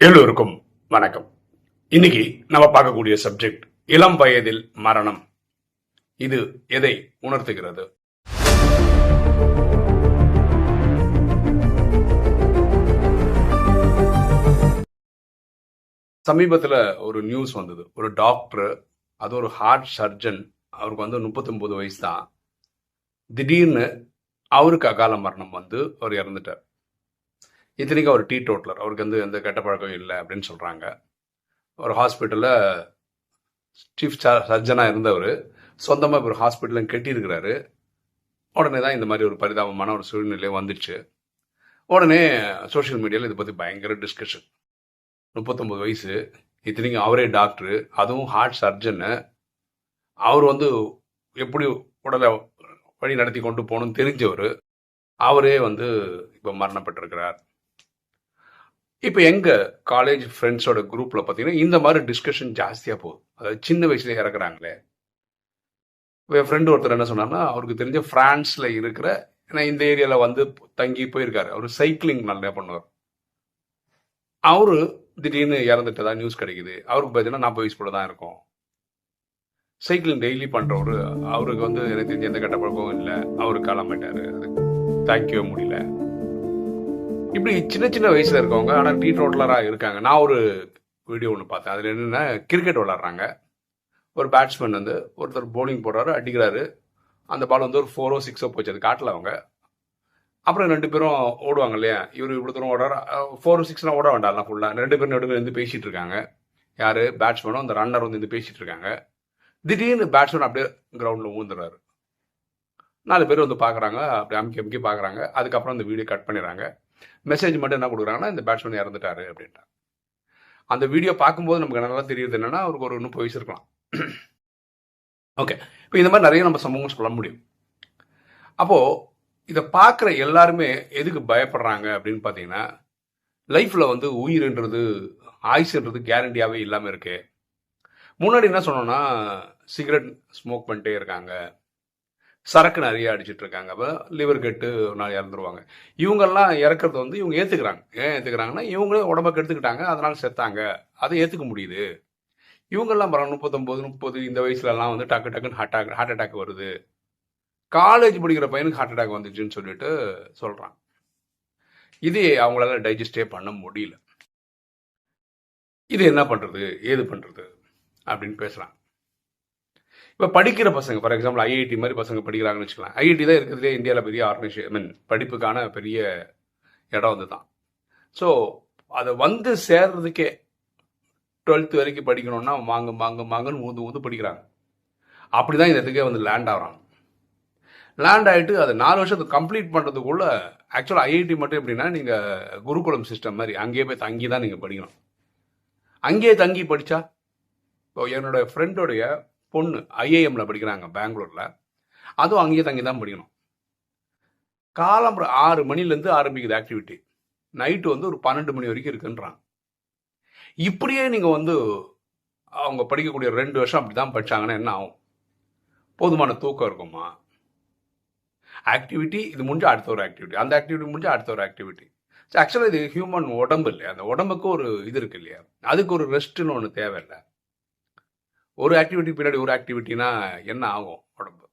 எல்லோருக்கும் வணக்கம். இன்னைக்கு நம்ம பார்க்கக்கூடிய சப்ஜெக்ட் இளம் வயதில் மரணம். இது எதை உணர்த்துகிறது? சமீபத்தில் ஒரு நியூஸ் வந்தது. ஒரு டாக்டர் அது ஒரு ஹார்ட் சர்ஜன் அவருக்கு வந்து 39 வயசு தான். திடீர்னு அவருக்கு அகால மரணம் வந்து அவர் இறந்துட்டார். இத்தனைக்கும் அவர் டீ டோட்டலர் அவருக்கு வந்து எந்த கெட்ட பழக்கம் இல்லை அப்படின்னு சொல்கிறாங்க ஒரு ஹாஸ்பிட்டலில் சீஃப் சர்ஜனாக இருந்தவர். சொந்தமாக இப்போ ஒரு ஹாஸ்பிட்டலும் கட்டியிருக்கிறாரு. உடனே தான் இந்த மாதிரி ஒரு பரிதாபமான ஒரு சூழ்நிலை வந்துச்சு. உடனே சோஷியல் மீடியாவில் இதை பற்றி பயங்கர டிஸ்கஷன். முப்பத்தொம்பது வயசு. இத்தனைக்கும் அவரே டாக்டரு. அதுவும் ஹார்ட் சர்ஜனு அவர் வந்து எப்படி உடலை வழி நடத்தி கொண்டு போகணும்னு தெரிஞ்சவர். அவரே வந்து இப்போ மரணப்பட்டிருக்கிறார். இப்போ எங்கள் காலேஜ் ஃப்ரெண்ட்ஸோட குரூப்பில் பார்த்தீங்கன்னா இந்த மாதிரி டிஸ்கஷன் ஜாஸ்தியாக போகுது. அதாவது சின்ன வயசுல இறக்குறாங்களே. என் ஃப்ரெண்டு ஒருத்தர் என்ன சொன்னார்னா அவருக்கு தெரிஞ்ச ஃப்ரான்ஸில் இருக்கிற ஏன்னா இந்த ஏரியாவில் வந்து தங்கி போயிருக்காரு. அவர் சைக்கிளிங் நல்லா பண்ணுவார். அவரு திடீர்னு இறந்துட்டதா நியூஸ் கிடைக்குது. அவருக்கு பார்த்தீங்கன்னா நாற்பது வயசு போல தான் இருக்கும். சைக்கிளிங் டெய்லி பண்ணுறவர் அவருக்கு வந்து எனக்கு தெரிஞ்ச எந்த கெட்ட பழக்கமும் இல்லை. அவரு கிளம்பிட்டாரு. அது தாங்கிக்கவே முடியல. இப்படி சின்ன சின்ன வயசுல இருக்கவங்க ஆனால் டீ டோட்டலரா இருக்காங்க. நான் ஒரு வீடியோ ஒன்று பார்த்தேன். அதில் என்னென்னா கிரிக்கெட் விளாட்றாங்க ஒரு பேட்ஸ்மேன் வந்து ஒருத்தர் போலிங் போடுறாரு அடிக்கிறாரு. அந்த பால் வந்து ஒரு ஃபோரோ சிக்ஸோ போச்சு. அது காட்டில் அவங்க. அப்புறம் ரெண்டு பேரும் ஓடுவாங்க இல்லையா? இவர் இவ்வளோ தூரம் ஓடுறாரு. ஃபோர் சிக்ஸ்லாம் ஓட வேண்டாம். ஃபுல்லாக ரெண்டு பேரும் நடுவில் இருந்து பேசிட்டு இருக்காங்க. யார்? பேட்ஸ்மேனும் அந்த ரன்னர் வந்து இருந்து பேசிட்டு இருக்காங்க. திடீர்னு பேட்ஸ்மேன் அப்படியே கிரவுண்டில் ஊந்துடுறாரு நாலு பேர் வந்து பார்க்குறாங்க அப்படி அமுக்கி அமுக்கி பார்க்குறாங்க அதுக்கப்புறம் அந்த வீடியோ கட் பண்ணிடுறாங்க. மெசேஜ் மட்டும் என்ன கொடுக்குறாங்கன்னா இந்த பேட்ஸ்மேன் இறந்துட்டாரு அப்படின்ட்டாங்க அந்த வீடியோ பார்க்கும்போது நமக்கு நல்லா தெரியுது என்னன்னா அவருக்கு ஒரு முப்பது வயசு இருக்கலாம். ஓகே இப்போ இந்த மாதிரி நிறைய நம்ம சம்பவங்கள் சொல்ல முடியும். அப்போ இதை பார்க்குற எல்லாருமே எதுக்கு பயப்படுறாங்க அப்படின்னு பார்த்தீங்கன்னா லைஃப்ல வந்து உயிர்ன்றது ஆயுசுன்றது கேரண்டியாகவே இல்லாமல் இருக்கு. முன்னாடி என்ன சொன்னோம்னா சிகரெட் ஸ்மோக் பண்ணிட்டே இருக்காங்க. சரக்கு நிறைய அடிச்சிட்டு இருக்காங்க அப்போ லிவர் கெட்டு நாள் இறந்துருவாங்க. இவங்கெல்லாம் இறக்குறது வந்து இவங்க ஏற்றுக்கிறாங்க ஏன் ஏற்றுக்கிறாங்கன்னா இவங்களே உடம்ப கெடுத்துக்கிட்டாங்க. அதனால செத்தாங்க. அதை ஏற்றுக்க முடியுது. இவங்கெல்லாம் பாருங்க முப்பத்தொம்போது முப்பது இந்த வயசுலலாம் வந்து டக்கு டக்குன்னு ஹார்ட் அட்டாக் ஹார்ட் அட்டாக் வருது. காலேஜ் படிக்கிற பையனுக்கு ஹார்ட் அட்டாக் வந்துச்சுன்னு சொல்லிட்டு சொல்கிறாங்க இது அவங்களால டைஜஸ்டே பண்ண முடியல. இது என்ன பண்ணுறது ஏது பண்ணுறது அப்படின்னு பேசுகிறாங்க இப்போ படிக்கிற பசங்க ஃபார் எக்ஸாம்பிள் ஐஐடி மாதிரி பசங்க படிக்கிறாங்கன்னு வச்சுக்கலாம். ஐஐடி தான் இருக்கிறதுலே இந்தியாவில் பெரிய ஆர்கனைசேஷன் ஐ மீன் படிப்புக்கான பெரிய இடம் வந்து தான் ஸோ அதை வந்து சேர்றதுக்கே டுவெல்த்து வரைக்கும் படிக்கணும்னா வாங்க வாங்க வாங்கன்னு ஊந்து ஊந்து படிக்கிறாங்க. அப்படி தான் இந்த இடத்துக்கே வந்து லேண்ட் ஆகிறாங்க. லேண்ட் ஆகிட்டு அதை நாலு வருஷத்துக்கு கம்ப்ளீட் பண்ணுறதுக்குள்ள ஆக்சுவலாக ஐஐடி மட்டும் எப்படின்னா நீங்கள் குருகுலம் சிஸ்டம் மாதிரி அங்கேயே போய் தங்கி தான் நீங்கள் படிக்கணும். அங்கேயே தங்கி படித்தா இப்போ என்னோடய ஃப்ரெண்டோடைய பொண்ணு ஐஏஎம்ல படிக்கிறாங்க பெங்களூரில். அதுவும் அங்கேயே தங்கி தான் படிக்கணும். காலம் ஆறு மணிலேருந்து ஆரம்பிக்குது ஆக்டிவிட்டி நைட்டு வந்து ஒரு பன்னெண்டு மணி வரைக்கும் இருக்குன்றாங்க. இப்படியே நீங்கள் வந்து அவங்க படிக்கக்கூடிய ரெண்டு வருஷம் அப்படி தான் படித்தாங்கன்னா என்ன ஆகும்? போதுமான தூக்கம் இருக்குமா? ஆக்டிவிட்டி இது முடிஞ்சு அடுத்த ஒரு ஆக்டிவிட்டி அந்த ஆக்டிவிட்டி முடிஞ்சு அடுத்த ஒரு ஆக்டிவிட்டி ஆக்சுவலாக இது ஹியூமன் உடம்பு இல்லையா? அந்த உடம்புக்கு ஒரு இது இருக்கு இல்லையா? அதுக்கு ஒரு ரெஸ்ட்டுன்னு ஒன்று தேவையில்லை. ஒரு ஆக்டிவிட்டி பின்னாடி ஒரு ஆக்டிவிட்டினா என்ன ஆகும் உடம்பு?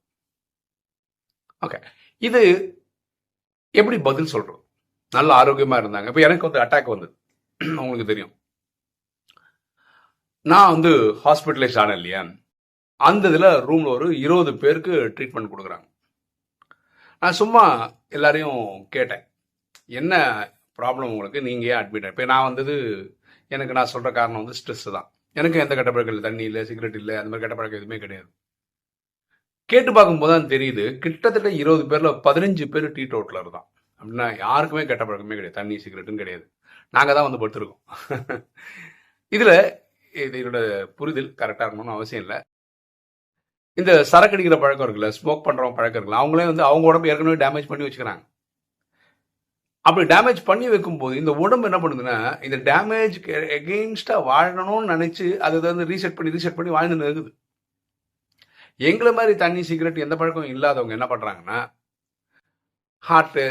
ஓகே இது எப்படி பதில் சொல்றது? நல்ல ஆரோக்கியமா இருந்தாங்க. இப்போ எனக்கு வந்து அட்டாக் வந்தது. உங்களுக்கு தெரியும். நான் வந்து ஹாஸ்பிட்டலைஸ் ஆனேன் இல்லையா? அந்த இதில் ரூமில் ஒரு இருபது பேருக்கு ட்ரீட்மெண்ட் கொடுக்குறாங்க. நான் சும்மா எல்லாரையும் கேட்டேன். என்ன ப்ராப்ளம் உங்களுக்கு? நீங்கள் ஏன் அட்மிட் இப்போ நான் வந்தது எனக்கு நான் சொல்கிற காரணம் வந்து ஸ்ட்ரெஸ் தான். எனக்கு எந்த கெட்ட பழக்கம் இல்லை. தண்ணி இல்லை சிகரெட் இல்லை அந்த மாதிரி கெட்ட பழக்கம் எதுவுமே கிடையாது. கேட்டு பார்க்கும்போது தான் தெரியுது கிட்டத்தட்ட இருபது பேரில் பதினஞ்சு பேர் டீ டோட்டலர் தான். அப்படின்னா யாருக்குமே கெட்ட பழக்கமே கிடையாது. தண்ணி சிகரெட்டும் கிடையாது. நாங்கள் தான் வந்து படுத்துருக்கோம். இதில் இது புரிதல் கரெக்டாக இருக்கணும்னு அவசியம் இல்லை. இந்த சரக்கு அடிக்கிற பழக்கம் இருக்குல்ல ஸ்மோக் பண்ணுறவங்க பழக்கம் இருக்குல்ல அவங்களே வந்து அவங்க உடம்பு ஏற்கனவே டேமேஜ் பண்ணி வச்சுக்கிறாங்க. அப்படி டேமேஜ் பண்ணி வைக்கும்போது இந்த உடம்பு என்ன பண்ணுதுன்னா இந்த டேமேஜ் எகெயின்ஸ்டாக வாழணும்னு நினச்சி அதை வந்து ரீசெட் பண்ணி ரீசெட் பண்ணி வாழ்ந்துன்னு இருக்குது எங்களை மாதிரி தண்ணி சிகரெட் எந்த பழக்கம் இல்லாதவங்க என்ன பண்ணுறாங்கன்னா ஹார்ட்டு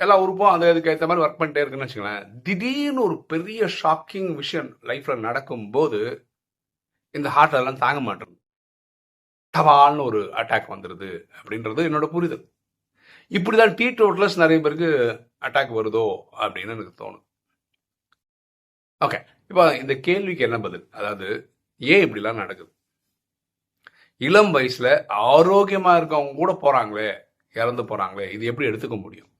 எல்லா உறுப்பும் அந்த இதுக்கு ஏற்ற மாதிரி ஒர்க் பண்ணிட்டே இருக்குன்னு வச்சுக்கலாம் திடீர்னு ஒரு பெரிய ஷாக்கிங் விஷயம் லைஃப்பில் நடக்கும்போது இந்த ஹார்ட் எல்லாம் தாங்க மாட்டேங்குது. தவால்னு ஒரு அட்டாக் வந்துடுது அப்படின்றது என்னோட புரிதல். இப்படிதான் டீ டோட்லஸ் நிறைய பேருக்கு அட்டாக் வருதோ அப்படின்னு எனக்கு தோணும். ஓகே இப்போ இந்த கேள்விக்கு என்ன பதில்? அதாவது ஏன் இப்படிலாம் நடக்குது? இளம் வயசுல ஆரோக்கியமா இருக்கவங்க கூட போறாங்களே இறந்து போறாங்களே இது எப்படி எடுத்துக்க முடியும்?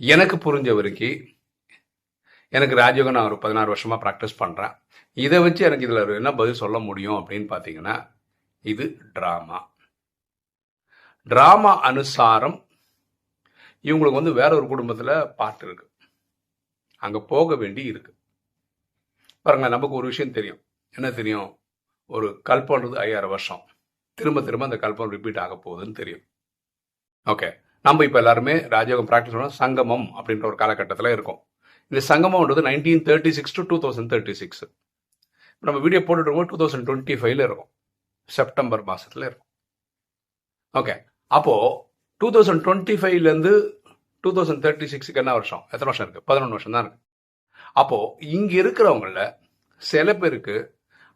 எனக்கு புரிஞ்ச வரைக்கும் எனக்கு ராஜயோகம் நான் ஒரு பதினாறு வருஷமா ப்ராக்டிஸ் பண்றேன். இதை வச்சு எனக்கு இதில் என்ன பதில் சொல்ல முடியும் அப்படின்னு பார்த்தீங்கன்னா இது ட்ராமா டிராமா அனுசாரம் இவங்களுக்கு வந்து வேற ஒரு குடும்பத்தில் பாட்டு இருக்கு. அங்கே போக வேண்டி இருக்கு. பாருங்க நமக்கு ஒரு விஷயம் தெரியும். என்ன தெரியும்? ஒரு கல்பன்றது ஐயாயிரம் வருஷம். திரும்ப திரும்ப அந்த கல்பம் ரிப்பீட் ஆக போகுதுன்னு தெரியும். ஓகே நம்ம இப்போ எல்லாருமே ராஜயோகம் ப்ராக்டிஸ் பண்ணோம் சங்கமம் அப்படின்ற ஒரு காலகட்டத்தில் இருக்கும். இந்த சங்கமம்ன்றது nineteen thirty six to two thousand thirty six நம்ம வீடியோ போட்டுட்டு இருக்கோம் டூ தௌசண்ட் டுவெண்ட்டி ஃபைவ்ல இருக்கும். செப்டம்பர் மாதத்தில் இருக்கும். ஓகே அப்போ டூ தௌசண்ட் டுவெண்ட்டி ஃபைவ்லேருந்து டூ தௌசண்ட் தேர்ட்டி சிக்ஸுக்கு என்ன வருஷம்? எத்தனை வருஷம் இருக்கு? பதினொன்று வருஷம் தான் இருக்கு. அப்போ இங்க இருக்கிறவங்கள சில பேருக்கு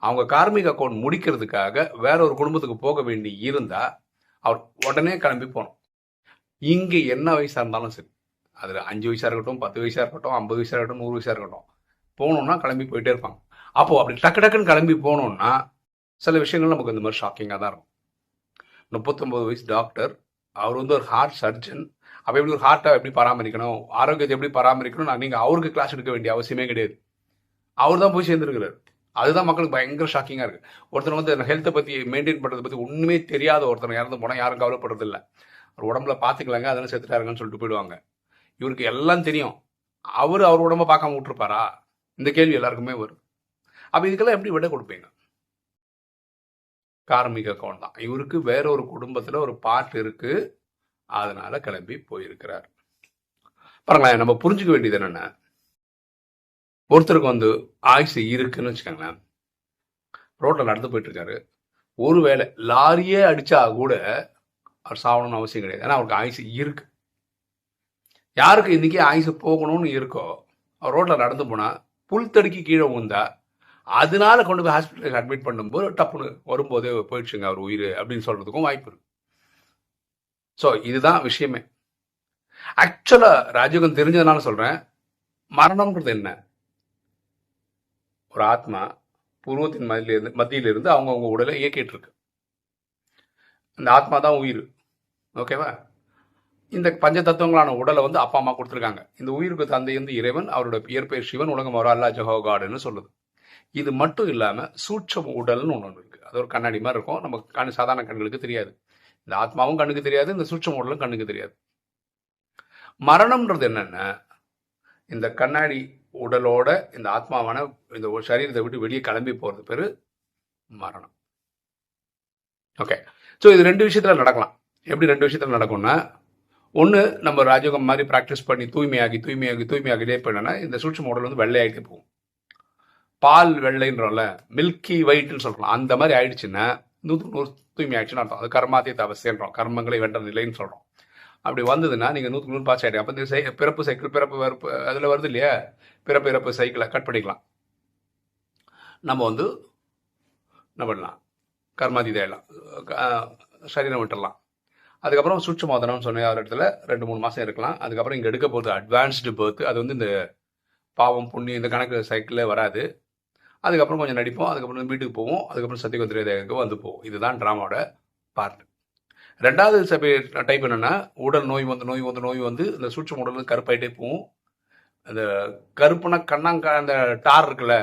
அவங்க கார்மிக அக்கௌண்ட் முடிக்கிறதுக்காக வேற ஒரு குடும்பத்துக்கு போக வேண்டி இருந்தா அவர் உடனே கிளம்பி போகணும். இங்க என்ன வயசா இருந்தாலும் சரி. அதுல அஞ்சு வயசா இருக்கட்டும் பத்து வயசா இருக்கட்டும் ஐம்பது வயசா இருக்கட்டும் நூறு வயசா இருக்கட்டும். போகணுன்னா கிளம்பி போயிட்டே இருப்பாங்க. அப்போ அப்படி டக்கு டக்குன்னு கிளம்பி போனோம்னா சில விஷயங்கள் நமக்கு இந்த மாதிரி ஷாக்கிங்காக தான் இருக்கும். முப்பத்தொம்போது வயசு டாக்டர். அவர் வந்து ஒரு ஹார்ட் சர்ஜன் அப்போ எப்படி ஒரு ஹார்ட்டை எப்படி பராமரிக்கணும்? ஆரோக்கியத்தை எப்படி பராமரிக்கணும்? நான் நீங்கள் அவருக்கு கிளாஸ் எடுக்க வேண்டிய அவசியமே கிடையாது. அவர் தான் போய் சேர்ந்துருக்கிறார். அதுதான் மக்களுக்கு பயங்கர ஷாக்கிங்காக இருக்குது ஒருத்தர் வந்து ஹெல்த்தை பற்றி மெயின்டைன் பண்ணுறதை பற்றி ஒன்றுமே தெரியாத ஒருத்தர் இறந்து போனால் யாரும் கவலைப்படுறது இல்லை அவர் உடம்புல பார்த்துக்கலாங்க அதெல்லாம் செத்துட்டாருங்கன்னு சொல்லிட்டு போயிடுவாங்க. இவருக்கு எல்லாம் தெரியும். அவர் அவர் உடம்ப பார்க்காம விட்டுருப்பாரா? இந்த கேள்வி எல்லாருக்குமே வரும். அப்போ இதுக்கெல்லாம் எப்படி விட கொடுப்பீங்க? கார்மிக கோன் தான். இவருக்கு வேற ஒரு குடும்பத்தில் ஒரு பாட்டு இருக்கு. அதனால கிளம்பி போயிருக்கிறார். பாருங்களேன் நம்ம புரிஞ்சுக்க வேண்டியது என்னென்ன ஒருத்தருக்கு வந்து ஆயுசு இருக்குன்னு வச்சுக்கோங்களேன். ரோட்டில் நடந்து போயிட்டு இருக்காரு ஒருவேளை லாரியே அடிச்சா கூட அவர் சாகணும்னு அவசியம் கிடையாது. ஏன்னா அவருக்கு ஆயுசு இருக்கு. யாருக்கு இன்னைக்கு ஆயுசு போகணும்னு இருக்கோ அவர் ரோட்டில் நடந்து போனால் புல் தடுக்கி கீழே உந்தா அதனால கொண்டு போய் ஹாஸ்பிட்டலுக்கு அட்மிட் பண்ணும்போது டப்புனு வரும்போதே போயிடுச்சுங்க அவர் உயிர் அப்படின்னு சொல்றதுக்கும் வாய்ப்பு இருக்கு. ஸோ இதுதான் விஷயமே. ஆக்சுவலாக ராஜயோகம் தெரிஞ்சதுனால சொல்கிறேன் மரணம்ன்றது என்ன? ஒரு ஆத்மா பூர்வத்தின் மதியிலிருந்து மத்தியிலிருந்து அவங்கவுங்க உடலை இயக்கிட்டு இருக்கு இந்த ஆத்மா தான் உயிர். ஓகேவா இந்த பஞ்ச தத்துவங்களான உடலை வந்து அப்பா அம்மா கொடுத்துருக்காங்க. இந்த உயிருக்கு தந்தை வந்து இறைவன் அவரோட இயற்பெயர் சிவன் உலகம் அவர் அல்லா ஜஹோ காடுன்னு சொல்லுது. இது மட்டும் இல்லாமல் சூட்சம உடல்னு ஒன்று இருக்குது அது ஒரு கண்ணாடி மாதிரி இருக்கும். நம்ம கண் சாதாரண கண்களுக்கு தெரியாது. இந்த ஆத்மாவும் கண்ணுக்கு தெரியாது இந்த சூட்சம் உடலும் கண்ணுக்கு தெரியாது. மரணம்ன்றது என்னென்ன இந்த கண்ணாடி உடலோட இந்த ஆத்மாவான இந்த ஒரு சரீரத்தை விட்டு வெளியே கிளம்பி போகிறது பேர் மரணம். ஓகே ஸோ இது ரெண்டு விஷயத்தில் நடக்கலாம். எப்படி ரெண்டு விஷயத்தில் நடக்கும்னா ஒன்று நம்ம ராஜயோகம் மாதிரி ப்ராக்டிஸ் பண்ணி தூய்மையாகி தூய்மையாகி தூய்மையாகிட்டே போயிடனா இந்த சூட்சம் உடல் வந்து வெள்ளையாகிட்டே போகும். பால் வெள்ளைன்றோம்ல மில்கி ஒயிட்னு சொல்கிறோம் அந்த மாதிரி ஆயிடுச்சுன்னா நூற்றுக்கு நூறு தூய்மை ஆயிடுச்சுன்னு அர்த்தம். அது கர்மாத்திய அவசியன்றோம் கர்மங்களை வென்ற நிலைன்னு சொல்கிறோம் அப்படி வந்ததுன்னா நீங்கள் நூற்றுக்கு நூறு பாஸ் ஆகிடும் அப்போ இந்த சை- பிறப்பு சைக்கிள் பிறப்பு வரப்பு அதில் வருது இல்லையா? பிறப்பு இறப்பு சைக்கிளை கட் பண்ணிக்கலாம். நம்ம வந்து என்ன பண்ணலாம்? கர்மாதீத ஆயிடலாம் சரீரம் விட்டுடலாம் அதுக்கப்புறம் சுட்சமோதனம்னு சொன்ன ஒரு இடத்துல ரெண்டு மூணு மாதம் இருக்கலாம். அதுக்கப்புறம் இங்கே எடுக்க போகிறது அட்வான்ஸ்டு பர்த் அது வந்து இந்த பாவம் புண்ணியம் இந்த கணக்கு சைக்கிளில் வராது. அதுக்கப்புறம் கொஞ்சம் நடிப்போம் அதுக்கப்புறம் வீட்டுக்கு போவோம் அதுக்கப்புறம் சத்தியகுந்திர தேகத்துக்கு வந்து போவோம். இதுதான் ட்ராமாவோட பார்ட் ரெண்டாவது சபை டைப் என்னென்னா உடல் நோய் வந்து நோய் வந்து நோய் வந்து இந்த சூட்சம் உடல் வந்து கருப்பாயிட்டே போகும். அந்த கருப்புனா கண்ணாங்க அந்த டார் இருக்குல்ல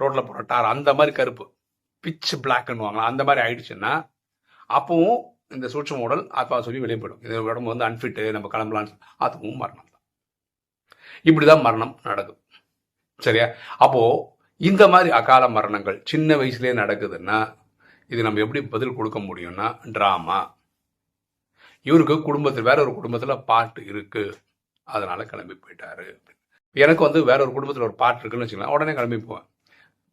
ரோட்டில் போகிற டார் அந்த மாதிரி கருப்பு. பிச் பிளாக்னுவாங்களா அந்த மாதிரி ஆயிடுச்சுன்னா அப்பவும் இந்த சூட்சம் உடல் ஆத்மா சொல்லி வெளியே போயிடும் இந்த உடம்பு வந்து அன்ஃபிட்டு நம்ம கிளம்பலான்னு சொல்லி மரணம் தான் இப்படி தான் மரணம் நடக்கும். சரியா? அப்போது இந்த மாதிரி அகால மரணங்கள் சின்ன வயசுலேயே நடக்குதுன்னா இது நம்ம எப்படி பதில் கொடுக்க முடியும்னா ட்ராமா இவருக்கு குடும்பத்தில் வேற ஒரு குடும்பத்தில் பாட்டு இருக்கு. அதனால கிளம்பி போயிட்டாரு. எனக்கு வந்து வேற ஒரு குடும்பத்தில் ஒரு பாட்டு இருக்குன்னு வச்சுக்கலாம் உடனே கிளம்பி போவேன்.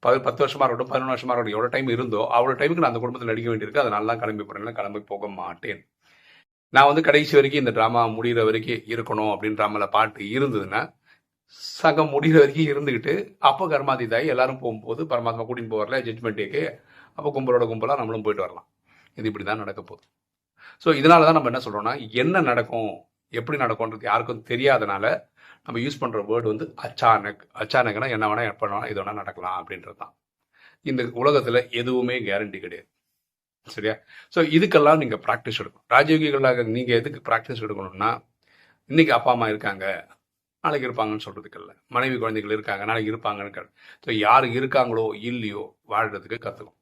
பத்து பத்து வருஷமா இருக்கட்டும் பதினொன்று வருஷமாக இருக்கட்டும் எவ்வளோ டைம் இருந்தோ அவ்வளோ டைமுக்கு நான் அந்த குடும்பத்தில் நடிக்க வேண்டியிருக்கு. அதனால தான் கிளம்பி போகிறேன் கிளம்பி போக மாட்டேன். நான் வந்து கடைசி வரைக்கும் இந்த ட்ராமா முடிகிற வரைக்கும் இருக்கணும் அப்படின்னு ட்ராமாவில் பாட்டு இருந்ததுன்னா சகம் முடிகிற வரைக்கும் இருந்துக்கிட்டு அப்போ கர்மாதிதாயி எல்லாரும் போகும்போது பரமாத்மா கூட்டின்னு போவார்ல ஜட்மெண்ட் டேக்கு அப்போ கும்பலோட கும்பலாக நம்மளும் போயிட்டு வரலாம். இது இப்படி தான் நடக்க போகுது. ஸோ இதனால தான் நம்ம என்ன சொல்கிறோம்னா என்ன நடக்கும் எப்படி நடக்கும்ன்றது யாருக்கும் தெரியாதனால நம்ம யூஸ் பண்ணுற வேர்டு வந்து அச்சானக் அச்சானக்னா என்ன வேணால் பண்ணலாம் வேணால் இது வேணால் நடக்கலாம் அப்படின்றது தான் இந்த உலகத்தில் எதுவுமே கேரண்டி கிடையாது. சரியா? ஸோ இதுக்கெல்லாம் நீங்கள் ப்ராக்டிஸ் எடுக்கணும். ராஜயோகிகளாக நீங்கள் எதுக்கு ப்ராக்டிஸ் எடுக்கணும்னா இன்னைக்கு அப்பா அம்மா இருக்காங்க நாளைக்கு இருப்பாங்கன்னு சொல்கிறதுக்கு இல்லை மனைவி குழந்தைகள் இருக்காங்க நாளைக்கு இருப்பாங்கன்னு ஸோ யார் இருக்காங்களோ இல்லையோ வாழ்கிறதுக்கு கற்றுக்கும்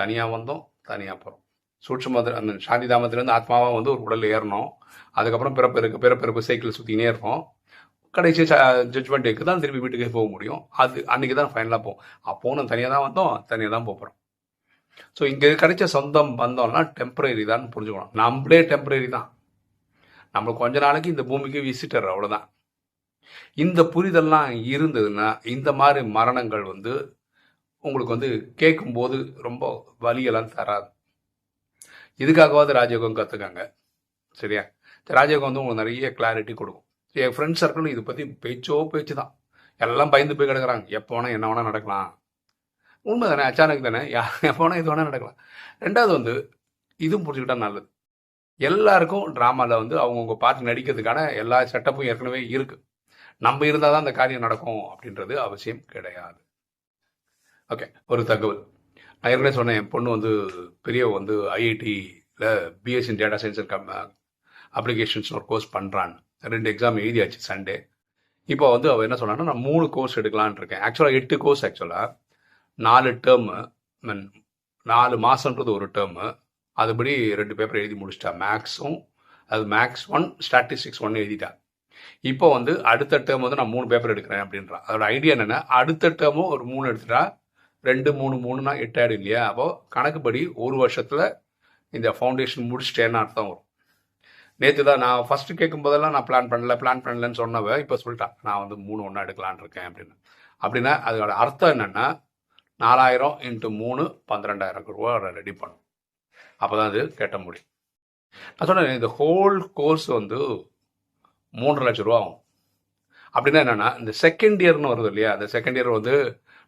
தனியாக வந்தோம் தனியாக போகிறோம் சூட்சமத்தில் அந்த சாந்தி தாமத்திலேருந்து ஆத்மாவாக வந்து ஒரு உடல் ஏறணும். அதுக்கப்புறம் பிறப்பு இருக்கு பிறப்பிறப்பு சைக்கிள் சுற்றினே இருப்போம். கடைசி ஜட்மெண்ட் டேக்கு தான் திருப்பி வீட்டுக்கே போக முடியும். அது அன்றைக்கி தான் ஃபைனலாக போகும் அப்போ நம்ம தனியாக தான் வந்தோம் தனியாக தான் போகிறோம் ஸோ இங்கே கிடைச்ச சொந்தம் வந்தோம்னா டெம்பரரி தான் புரிஞ்சுக்கணும். நம்மளே டெம்பரரி தான். நம்ம கொஞ்ச நாளைக்கு இந்த பூமிக்கு விசிட்டர் அவ்வளோதான் இந்த புரிதல்லாம் இருந்ததுன்னா இந்த மாதிரி மரணங்கள் வந்து உங்களுக்கு வந்து கேட்கும்போது ரொம்ப வலியெல்லாம் தராது. இதுக்காகவாது ராஜயோகம் கற்றுக்காங்க சரியா? ராஜயோகம் வந்து உங்களுக்கு நிறைய கிளாரிட்டி கொடுக்கும். என் ஃப்ரெண்ட் சர்க்கிளும் இதை பற்றி பேச்சோ பேச்சு தான். எல்லாம் பயந்து போய் கிடக்குறாங்க. எப்போ வேணால் என்ன வேணால் நடக்கலாம். உண்மை தானே அச்சானக்கு தானே? எப்போ வேணால் இது வேணால் நடக்கலாம். ரெண்டாவது வந்து இதுவும் புரிஞ்சுக்கிட்டா நல்லது. எல்லாருக்கும் ட்ராமாவில் வந்து அவங்கவுங்க பார்த்து நடிக்கிறதுக்கான எல்லா செட்டப்பும் ஏற்கனவே இருக்குது நம்ம இருந்தால் தான் அந்த காரியம் நடக்கும் அப்படின்றது அவசியம் கிடையாது. ஓகே ஒரு தகவல். நான் ஏற்கனவே சொன்னேன் என் பொண்ணு வந்து பெரிய வந்து ஐஐடியில் BSc data science cum applications ஒரு கோர்ஸ் பண்ணுறான்னு ரெண்டு எக்ஸாம் எழுதியாச்சு சண்டே இப்போ வந்து அவள் என்ன சொன்னான்னா நான் மூணு கோர்ஸ் எடுக்கலான் இருக்கேன். ஆக்சுவலாக எட்டு கோர்ஸ் ஆக்சுவலாக நாலு டேர்மு மீன் நாலு மாதன்றது ஒரு டேர்மு அதுபடி ரெண்டு பேப்பர் எழுதி முடிச்சிட்டா. மேக்ஸும் அது மேக்ஸ் ஒன் ஸ்டாட்டிஸ்டிக்ஸ் ஒன் எழுதிட்டா. இப்போ வந்து அடுத்த டேர்ம் வந்து நான் மூணு பேப்பர் எடுக்கிறேன் அப்படின்றான் அதோட ஐடியா என்னென்னா அடுத்த டேர்மும் ஒரு மூணு எடுத்துட்டா ரெண்டு மூணு மூணுனா எட்டாயிரம் இல்லையா? அப்போது கணக்குப்படி ஒரு வருஷத்தில் இந்த ஃபவுண்டேஷன் முடிச்சிட்டேன்னு அர்த்தம் வரும். நேற்று தான் நான் ஃபஸ்ட்டு கேட்கும் போதெல்லாம் நான் பிளான் பண்ணல பிளான் பண்ணலன்னு சொன்னவ இப்போ சொல்லிட்டான் நான் வந்து மூணு ஒன்றா எடுக்கலான் இருக்கேன் அப்படின்னு. அப்படின்னா அதோட அர்த்தம் என்னென்னா நாலாயிரம் இன்ட்டு மூணு பன்னிரெண்டாயிரம் ரூபா ரெடி பண்ணும் அப்போ தான் அது கட்ட முடியும். நான் சொன்னேன் இந்த ஹோல் கோர்ஸ் வந்து மூன்று லட்ச ரூபா ஆகும். அப்படின்னா என்னென்னா இந்த செகண்ட் இயர்னு வருது இல்லையா அந்த செகண்ட் இயர் வந்து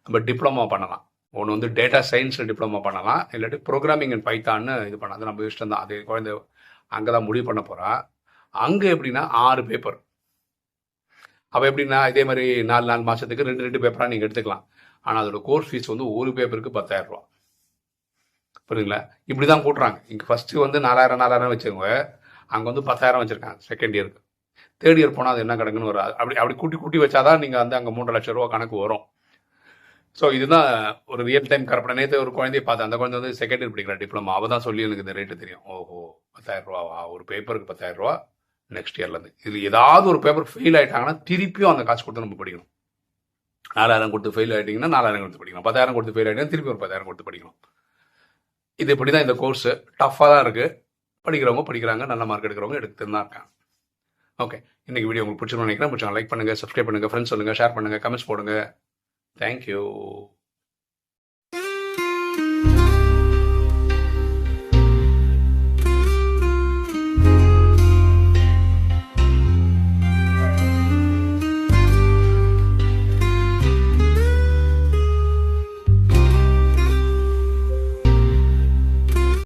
நம்ம டிப்ளமா பண்ணலாம். ஒன்று வந்து டேட்டா சயின்ஸில் டிப்ளமா பண்ணலாம் இல்லாட்டி ப்ரோக்ராமிங் அண்ட் பைத்தான்னு இது பண்ணலாம். அது நம்ம இஷ்டம் தான் அது குழந்தை அங்கே தான் முடிவு பண்ண போகிறா அங்கே எப்படின்னா ஆறு பேப்பர் அப்போ எப்படின்னா இதே மாதிரி நாலு நாலு மாதத்துக்கு ரெண்டு ரெண்டு பேப்பராக நீங்கள் எடுத்துக்கலாம். ஆனால் அதோட கோர்ஸ் ஃபீஸ் வந்து ஒரு பேப்பருக்கு பத்தாயிரம் ரூபா. புரியுங்களா இப்படி தான் கூட்டுறாங்க. இங்கே ஃபஸ்ட்டு வந்து நாலாயிரம் நாலாயிரம் வச்சுக்கோங்க. அங்கே வந்து பத்தாயிரம் வச்சுருக்காங்க செகண்ட் இயருக்கு தேர்ட் இயர் போனால் அது என்ன கணக்குன்னு வராது அப்படி அப்படி கூட்டி கூட்டி வச்சாதான் நீங்கள் வந்து அங்கே மூன்று லட்சம் ரூபா கணக்கு வரும். ஸோ இதுதான் ஒரு ரியல் டைம் கரெக்டாக நேற்று ஒரு குழந்தைய பார்த்தேன். அந்த குழந்தை வந்து செகண்ட் இயர் படிக்கிற டிப்ளமா அவள் தான் சொல்லி எனக்கு இந்த ரேட்டு தெரியும். ஓஹோ பத்தாயிரம் ரூபாவா? ஒரு பேப்பருக்கு பத்தாயிரம் ரூபா நெக்ஸ்ட் இயர்லேருந்து இது ஏதாவது ஒரு பேப்பர் ஃபெயில் ஆகிட்டாங்கன்னா திருப்பியும் அந்த காசு கொடுத்து நம்ம படிக்கணும். நாலாயிரம் கொடுத்து ஃபெயில் ஆகிட்டிங்கன்னா நாலாயிரம் கொடுத்து படிக்கணும். பத்தாயிரம் கொடுத்து ஃபெயில் ஆகிட்டீங்கன்னா திருப்பி ஒரு பத்தாயிரம் கொடுத்து படிக்கணும். இது இப்படி தான் இந்த கோர்ஸு டஃப்பாக தான் இருக்குது படிக்கிறவங்க படிக்கிறாங்க நல்ல மார்க் எடுக்கிறவங்க எடுத்துன்னு தான் இருக்காங்க. ஓகே இன்றைக்கி வீடியோ உங்களுக்கு பிடிச்சிருந்தோம் நினைக்கிறேன். பிடிச்சா லைக் பண்ணுங்கள் சப்ஸ்கிரைப் பண்ணுங்கள் ஃப்ரெண்ட்ஸ் சொல்லுங்கள் ஷேர் பண்ணுங்கள் கமெண்ட்ஸ் போடுங்க. தேங்க்யூ